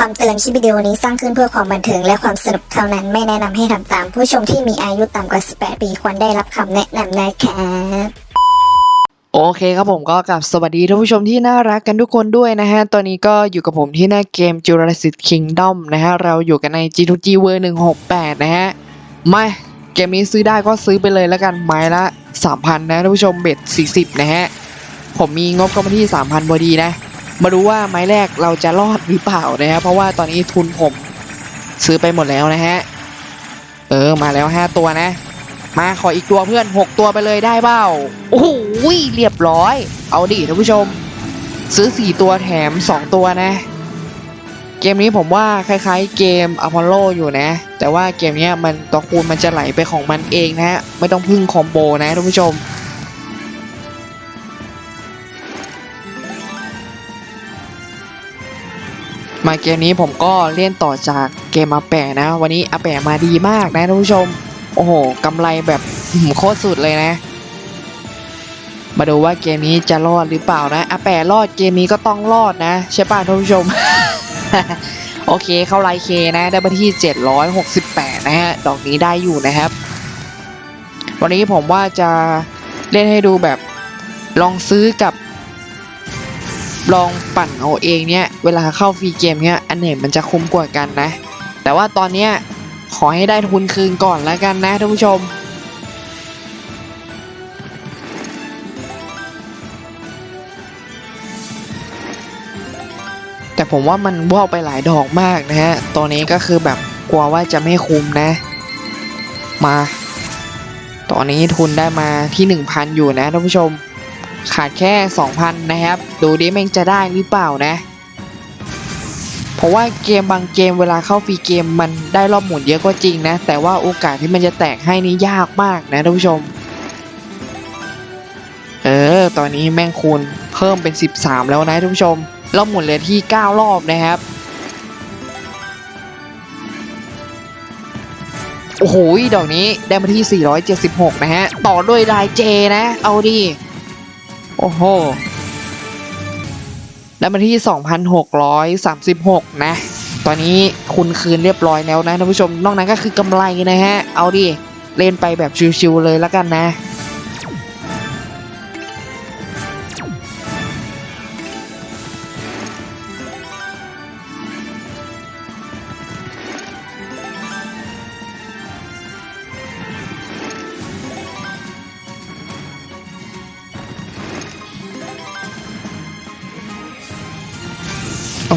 คำเตือนคลิปวิดีโอนี้สร้างขึ้นเพื่อความบันเทิงและความสนุกเท่านั้นไม่แนะนำให้ทำตาม ผู้ชมที่มีอายุต่ำกว่า 18 ปีควรได้รับคำแนะนำนะครับโอเคครับผมก็กลับสวัสดีท่านผู้ชมที่น่ารักกันทุกคนด้วยนะฮะ ตอนนี้ก็อยู่กับผมที่หน้าเกม Jurassic Kingdom นะฮะ เราอยู่กันใน G2G World 168 นะฮะ มาเกมนี้ซื้อได้ก็ซื้อไปเลยแล้วกันไม้ละ 3,000 นะท่านผู้ชมเบ็ด 40 นะฮะ ผมมีงบก็มาที่ 3,000พอดีนะ มาดูว่าไม้แรกเราจะรอดหรือเปล่านะฮะเพราะว่าตอนนี้ทุนผมซื้อไปหมดแล้วนะฮะ เออมาแล้ว5ตัวนะ มาขออีกตัวเพื่อน6ตัวไปเลยได้เปล่าโอ้โหเรียบร้อย เอาดิท่านผู้ชม ซื้อ4ตัวแถม2ตัวนะ เกมนี้ผมว่าคล้ายๆ เกมอพอลโลอยู่นะ แต่ว่าเกมนี้มันตัวคูณมันจะไหลไปของมันเองนะฮะไม่ต้องพึ่งคอมโบนะท่านผู้ชม มาเกมนี้ผมก็เล่นต่อจากเกมอาแปะนะ วันนี้อาแปะมาดีมากนะท่านผู้ชม โอ้โหกำไรแบบโคตรสุดเลยนะ มาดูว่าเกมนี้จะรอดหรือเปล่านะอาแปะรอดเกมนี้ก็ต้องรอดนะ ใช่ป่ะท่านผู้ชม โอเคเข้าไลน์เคนะ ได้มาที่ 768 นะฮะ ดอกนี้ได้อยู่นะครับ วันนี้ผมว่าจะเล่นให้ดูแบบลองซื้อกับ ลองปั่นเอาเองเนี่ยเวลาเข้าฟรีเกมเนี่ยอันไหนมันจะคุ้มกว่ากันนะ แต่ว่าตอนเนี้ยขอให้ได้ทุนคืนก่อนแล้วกันนะท่านผู้ชมแต่ผมว่ามันว่าวไปหลายดอกมากนะฮะ ตัวนี้ก็คือแบบกลัวว่าจะไม่คุ้มนะ มา ตอนนี้ทุนได้มาที่ 1,000 อยู่นะท่านผู้ชม ขาดแค่ 2,000 นะครับ ดูดิแม่งจะได้หรือเปล่านะ เพราะว่าเกมบางเกมเวลาเข้าฟรีเกมมันได้รอบหมุนเยอะก็จริงนะ แต่ว่าโอกาสที่มันจะแตกให้นี่ยากมากนะท่านผู้ชม เออ ตอนนี้แม่งคูณเพิ่มเป็น 13 แล้วนะท่านผู้ชม รอบหมุนเหลือที่ 9 รอบนะครับโอ้โห ดอกนี้ได้มาที่ 476 นะฮะ ต่อด้วยลายเจนะ เอาดิ โอ้โห ได้มาที่ 2,636 นะ ตอนนี้คุณคืนเรียบร้อยแล้วนะท่านผู้ชม นอกนั้นก็คือกำไรนะฮะ เอาดิ เล่นไปแบบชิวๆเลยแล้วกันนะ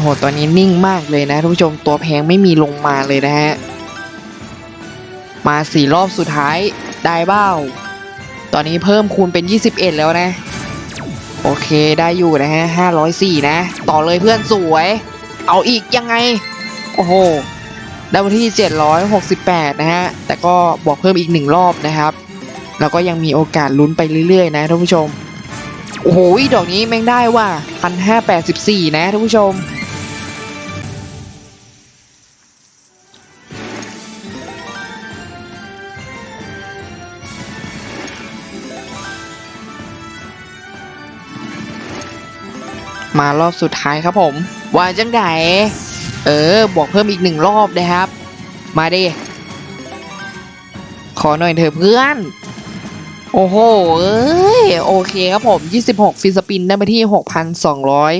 โอ้โหตอนนี้นิ่งมากเลยนะท่านผู้ชมตัวแพงไม่มีลงมาเลยนะฮะ มาสี่รอบสุดท้ายได้เบ้า ตอนนี้เพิ่มคูณเป็น 21 แล้วนะ โอเคได้อยู่นะฮะ504 นะ ต่อเลยเพื่อนสวย เอาอีกยังไง โอ้โหได้มาที่ 768 นะฮะ แต่ก็บวกเพิ่มอีกหนึ่งรอบนะครับ แล้วก็ยังมีโอกาสลุ้นไปเรื่อยๆ นะท่านผู้ชม โอ้โห ดอกนี้แม่งได้ว่ะ1,584 นะท่านผู้ชม มารอบสุดท้ายครับผมว่าจังไดเออบวกเพิ่มอีกหนึ่งรอบนะครับ มาดิขอหน่อยเถอะเพื่อน โอ้โห เอ้ย โอเคครับผม 26 ฟิสปินได้มาที่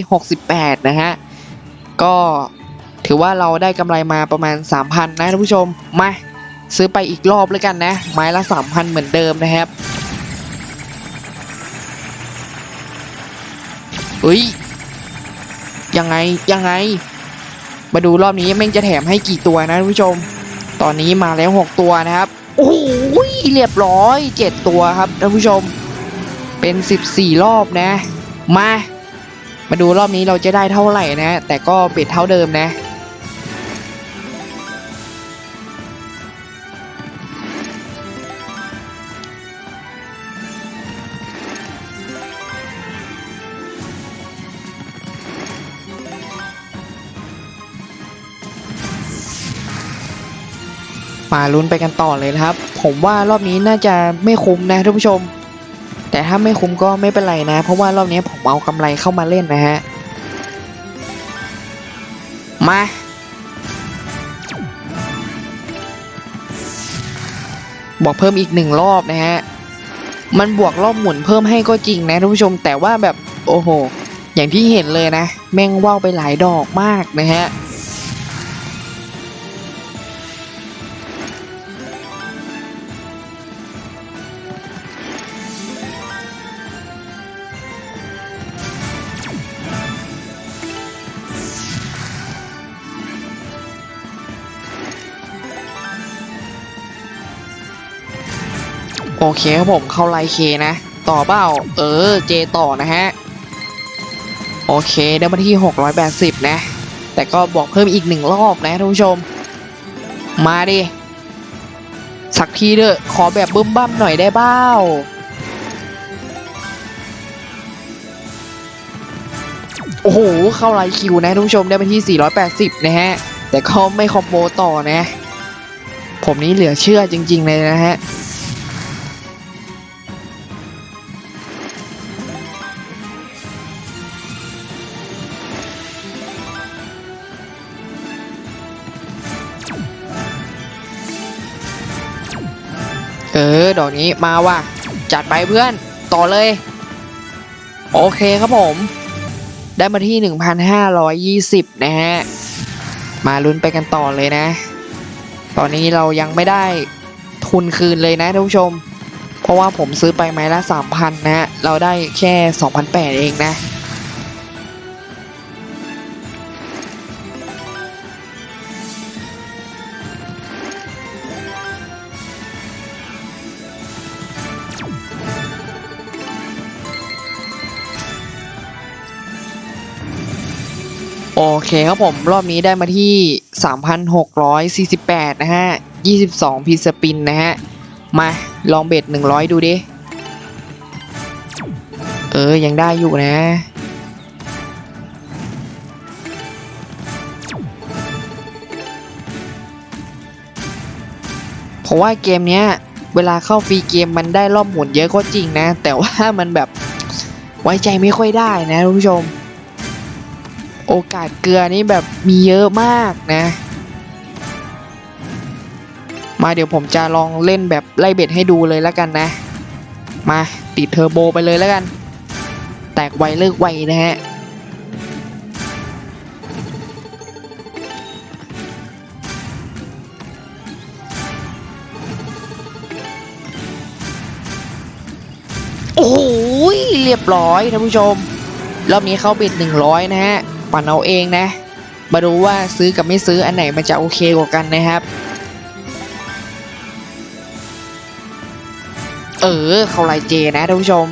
6,268 นะฮะ ก็ถือว่าเราได้กำไรมาประมาณ 3,000 นะท่านผู้ชม มา ซื้อไปอีกรอบเลยกันนะ ไม้ละ 3,000 เหมือนเดิมนะครับ เฮ้ย ยังไงยังไง มาดูรอบนี้แม่งจะแถมให้กี่ตัวนะท่านผู้ชม ตอนนี้มาแล้ว6ตัวนะครับโอ้โหเรียบร้อย7ตัวครับท่านผู้ชม เป็น14รอบนะ มา มาดูรอบนี้เราจะได้เท่าไหร่นะ แต่ก็เป็ดเท่าเดิมนะ มาลุ้นไปกันต่อเลยนะครับ ผมว่ารอบนี้น่าจะไม่คุ้มนะท่านผู้ชม แต่ถ้าไม่คุ้มก็ไม่เป็นไรนะ เพราะว่ารอบนี้ผมเอากำไรเข้ามาเล่นนะฮะ มา บอกเพิ่มอีกหนึ่งรอบนะฮะ มันบวกรอบหมุนเพิ่มให้ก็จริงนะท่านผู้ชม แต่ว่าแบบโอ้โห อย่างที่เห็นเลยนะ แม่งว่าวไปหลายดอกมากนะฮะ โอเคครับผมเข้าไลเคนะ ต่อเปล่าเออเจต่อนะฮะ โอเคได้มาที่ 680 นะ แต่ก็บอกเพิ่มอีกหนึ่งรอบนะท่านผู้ชม มาดิ สักทีเถอขอแบบบึ้มบั้มหน่อยได้เบ้าโอ้โห เข้าไลคิวนะท่านผู้ชมได้มาที่ 480 นะฮะ แต่เขาไม่คอมโบต่อนะ ผมนี่เหลือเชื่อจริง ๆ เลยนะฮะ อดอกนี้มาว่ะ จัดไปเพื่อนต่อเลย โอเคครับผม ได้มาที่ 1,520 นะฮะ มาลุ้นไปกันต่อเลยนะ ตอนนี้เรายังไม่ได้ทุนคืนเลยนะท่านผู้ชม เพราะว่าผมซื้อไปไม้ละ 3,000 นะฮะ เราได้แค่ 2,800 เองนะ โอเคครับผม รอบนี้ได้มาที่ 3,648 นะฮะ 22 พีสปินนะฮะ มาลองเบ็ด 100 ดูดิ เออ ยังได้อยู่นะ เพราะว่าเกมเนี้ย เวลาเข้าฟรีเกมมันได้รอบหมุนเยอะก็จริงนะ แต่ว่ามันแบบไว้ใจไม่ค่อยได้นะทุกผู้ชม โอกาสเกลือนี่แบบมีเยอะมากนะ มาเดี๋ยวผมจะลองเล่นแบบไล่เบ็ดให้ดูเลยแล้วกันนะ มาติดเทอร์โบไปเลยแล้วกัน แตกไวเลิกไวนะฮะโอ้โหเรียบร้อยท่านผู้ชมรอบนี้เข้าเบ็ดหนึ่งร้อยนะฮะ ปั่นเอาเองนะ มาดูว่าซื้อกับไม่ซื้ออันไหนมันจะโอเคกว่ากันนะครับ เออเขาลายเจนะท่านผู้ชม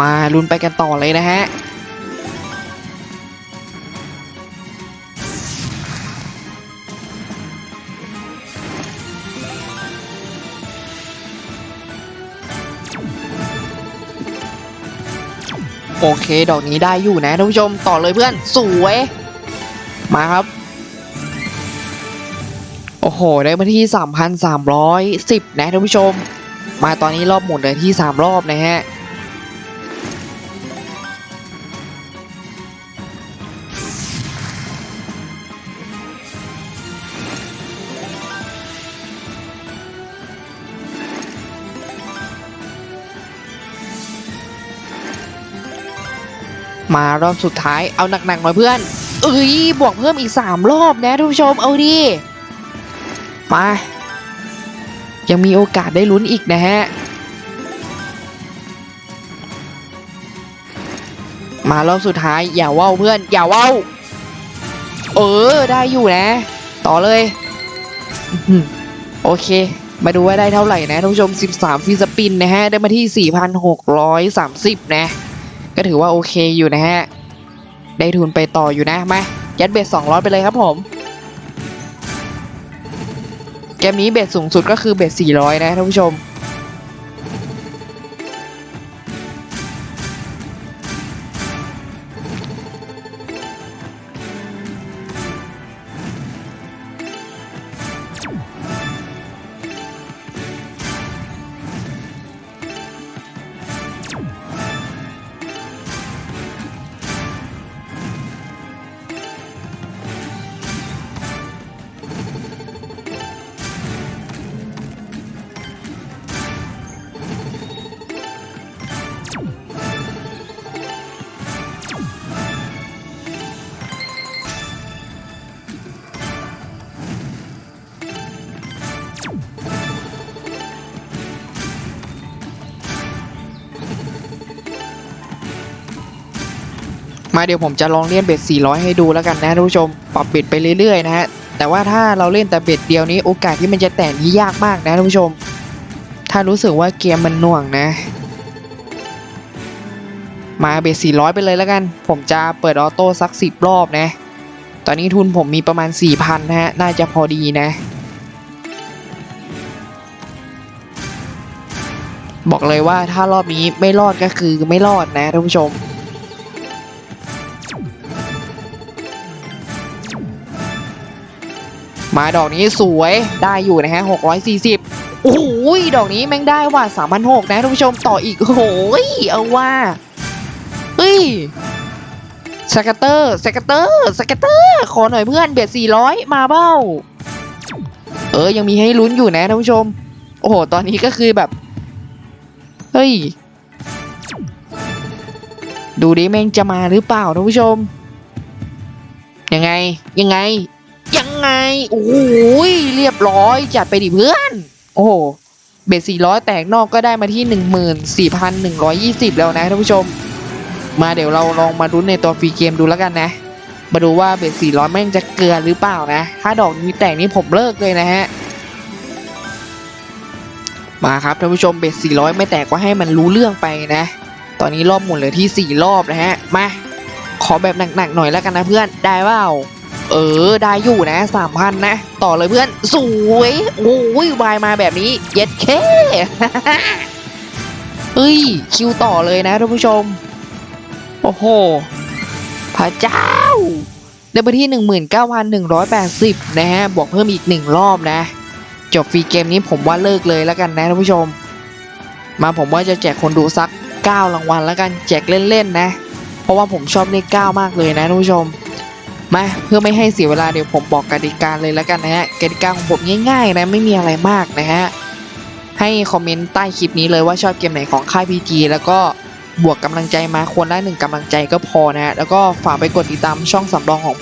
มาลุ้นไปกันต่อเลยนะฮะ โอเค ดอกนี้ได้อยู่นะท่านผู้ชมต่อเลยเพื่อนสวย มาครับ โอ้โห ได้มาที่ 3,310 นะท่านผู้ชม มาตอนนี้รอบหมุนเลยที่ 3 รอบนะฮะ มารอบสุดท้ายเอาหนักๆหน่อยเพื่อนเอ้ยบวกเพิ่มอีก 3 รอบนะท่านผู้ชมเอาดิมายังมีโอกาสได้ลุ้นอีกนะฮะ มารอบสุดท้ายอย่าว่าวเพื่อน อย่าว่าวเออ ได้อยู่นะ ต่อเลย โอเค มาดูว่าได้เท่าไหร่นะท่านผู้ชม 13ฟีสปินนะฮะ ได้มาที่ 4,630 นะ ก็ถือว่าโอเคอยู่นะฮะ ได้ทุนไปต่ออยู่นะ มา ยัดเบ็ด200ไปเลยครับผม เกมนี้เบ็ดสูงสุดก็คือเบ็ด400นะท่านผู้ชม มาเดี๋ยวผมจะลองเล่นเบ็ด 400 ให้ดูแล้วกันนะท่านผู้ชม ปรับเบ็ดไปเรื่อยๆนะฮะ แต่ว่าถ้าเราเล่นแต่เบ็ดเดียวนี้โอกาสที่มันจะแตกนี่ยากมากนะท่านผู้ชม ถ้ารู้สึกว่าเกมมันหน่วงนะ มาเบ็ด 400 ไปเลยแล้วกัน ผมจะเปิดออโต้สัก 10 รอบนะ ตอนนี้ทุนผมมีประมาณ 4,000 นะฮะ น่าจะพอดีนะ บอกเลยว่าถ้ารอบนี้ไม่รอดก็คือไม่รอดนะท่านผู้ชม มาดอกนี้สวยได้อยู่นะฮะ 640 โอ้โหดอกนี้แม่งได้ว่ะ3,600นะท่านผู้ชมต่ออีก โอ้โหเอาว่าเฮ้ยสกตเตอร์สกตเตอร์สกตเตอร์ขอหน่อยเพื่อนเบียด400 มาเบ้า เออ ยังมีให้ลุ้นอยู่นะท่านผู้ชม โอ้โห ตอนนี้ก็คือแบบ เฮ้ย ดูดิแม่งจะมาหรือเปล่าท่านผู้ชม ยังไงยังไง ยังไง โอ้โหเรียบร้อย จัดไปดิเพื่อน โอ้โห เบส400แตกนอกก็ได้มาที่14,120แล้วนะท่านผู้ชม มาเดี๋ยวเราลองมาลุ้นในตัวฟรีเกมดูแล้วกันนะ มาดูว่าเบส400แม่งจะเกลือหรือเปล่านะ ถ้าดอกนี้แตกนี่ผมเลิกเลยนะฮะ มาครับท่านผู้ชมเบส400ไม่แตกก็ให้มันรู้เรื่องไปนะ ตอนนี้รอบหมุนเหลือที่4รอบนะฮะ มา ขอแบบหนักๆหน่อยแล้วกันนะเพื่อน ได้เปล่า เออ ได้อยู่นะสามพันนะ ต่อเลยเพื่อน สวย โอ้ยวายมาแบบนี้ เย็ดเคเฮ้ย คิวต่อเลยนะท่านผู้ชม โอ้โห พระเจ้า ได้ไปที่ 19,180 นะฮะบวกเพิ่มอีกหนึ่งรอบนะ จบฟรีเกมนี้ผมว่าเลิกเลยแล้วกันนะท่านผู้ชม มาผมว่าจะแจกคนดูสัก 9 รางวัลแล้วกัน แจกเล่นๆนะ เพราะว่าผมชอบเลข9มากเลยนะท่านผู้ชม มาเพื่อไม่ให้เสียเวลาเดี๋ยวผมบอกกติกาเลยแล้วกันนะฮะกติกาของผมง่ายๆนะไม่มีอะไรมากนะฮะให้คอมเมนต์ใต้คลิปนี้เลยว่าชอบเกมไหนของค่าย PG แล้วก็บวกกำลังใจมาคนละหนึ่งกำลังใจก็พอนะฮะแล้วก็ฝากไปกดติดตามช่องสำรองของผม